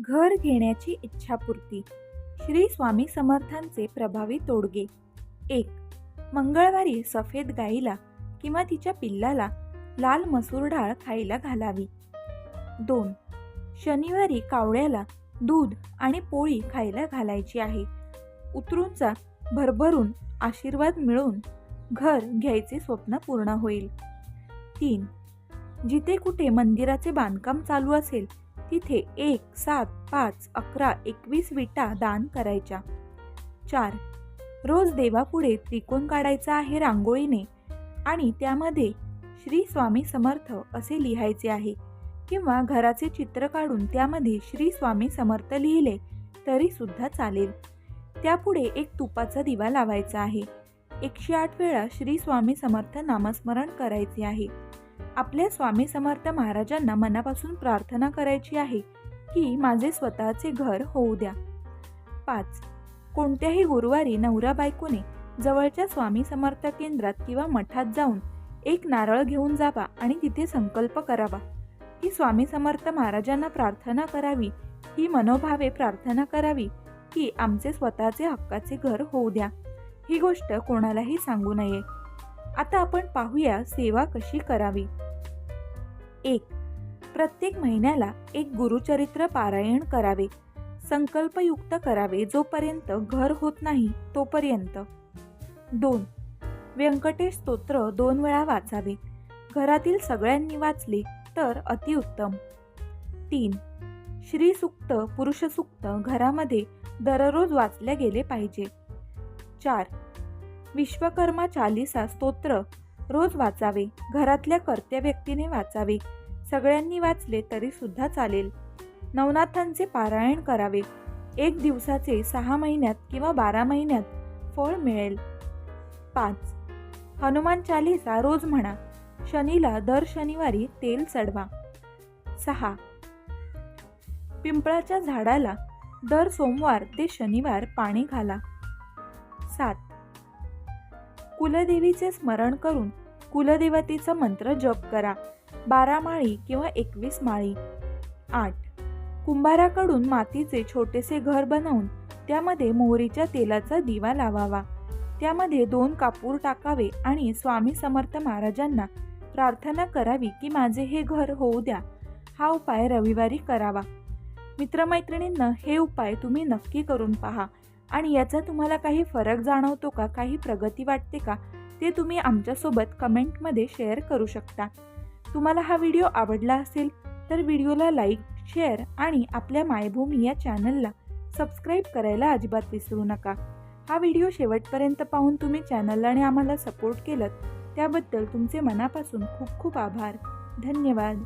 घर घेण्याची इच्छापूर्ती. श्री स्वामी समर्थांचे प्रभावी तोडगे. एक मंगळवारी सफेद गाईला किंवा तिच्या पिल्लाला लाल मसूर डाळ खायला घालावी. दोन शनिवारी कावळ्याला दूध आणि पोळी खायला घालायची आहे. उतरूंचा भरभरून आशीर्वाद मिळून घर घ्यायचे स्वप्न पूर्ण होईल. तीन जिथे कुठे मंदिराचे बांधकाम चालू असेल तिथे एक सात पाच अकरा एकवीस विटा दान करायच्या. चार. रोज देवापुढे त्रिकोण काढायचा आहे रांगोळीने आणि त्यामध्ये श्री स्वामी समर्थ असे लिहायचे आहे किंवा घराचे चित्र काढून त्यामध्ये श्री स्वामी समर्थ लिहिले तरी सुद्धा चालेल. त्यापुढे एक तुपाचा दिवा लावायचा आहे. एकशे आठ वेळा श्री स्वामी समर्थ नामस्मरण करायचे आहे. आपल्या स्वामी समर्थ महाराजांना मनापासून प्रार्थना करायची आहे की माझे स्वतःचे घर होऊ द्या. पाच. कोणत्याही गुरुवारी नवरा बायकोने जवळच्या स्वामी समर्थ केंद्रात किंवा मठात जाऊन एक नारळ घेऊन जावा आणि तिथे संकल्प करावा. की स्वामी समर्थ महाराजांना प्रार्थना करावी ही मनोभावे प्रार्थना करावी की आमचे स्वतःचे हक्काचे घर होऊ द्या. ही गोष्ट कोणालाही सांगू नये. आता आपण पाहूया सेवा कशी करावी. एक. प्रत्येक महिन्याला एक गुरुचरित्र पारायण करावे. संकल्पयुक्त करावे जोपर्यंत घर होत नाही तोपर्यंत. दोन. व्यंकटेश स्तोत्र दोन वेळा वाचावे. घरातील सगळ्यांनी वाचले तर अतिउत्तम तीन. श्रीसुक्त पुरुषसुक्त घरामध्ये दररोज वाचले गेले पाहिजे. चार. विश्वकर्मा चालिसा स्तोत्र रोज वाचावे घरातल्या कर्त्या व्यक्तीने वाचावे. सगळ्यांनी वाचले तरी सुद्धा चालेल. नवनाथांचे पारायण करावे. एक दिवसाचे सहा महिन्यात किंवा बारा महिन्यात फळ मिळेल. पाच. हनुमान चालिसा रोज म्हणा. शनीला दर शनिवारी तेल चढवा. सहा. पिंपळाच्या झाडाला दर सोमवार ते शनिवार पाणी घाला. सात. कुलदेवीचे स्मरण करून कुलदेवतेचा मंत्र जप करा. बारा माळी किंवा एकवीस माळी. आठ. कुंभाराकडून मातीचे छोटेसे घर बनवून त्यामध्ये मोहरीच्या तेलाचा दिवा लावावा. त्यामध्ये दोन कापूर टाकावे आणि स्वामी समर्थ महाराजांना प्रार्थना करावी की माझे हे घर होऊ द्या. हा उपाय रविवारी करावा. मित्रमैत्रिणींना हे उपाय तुम्ही नक्की करून पहा. आणि याचा तुम्हाला काही फरक जाणवतो का? काही प्रगती वाटते का? ते तुम्ही आमच्यासोबत कमेंटमध्ये शेअर करू शकता. तुम्हाला हा व्हिडिओ आवडला असेल तर व्हिडिओला लाईक शेअर आणि आपल्या मायभूमी या चॅनलला सबस्क्राईब करायला अजिबात विसरू नका. हा व्हिडिओ शेवटपर्यंत पाहून तुम्ही चॅनलला आणि आम्हाला सपोर्ट केलं त्याबद्दल तुमचे मनापासून खूप खूप आभार. धन्यवाद.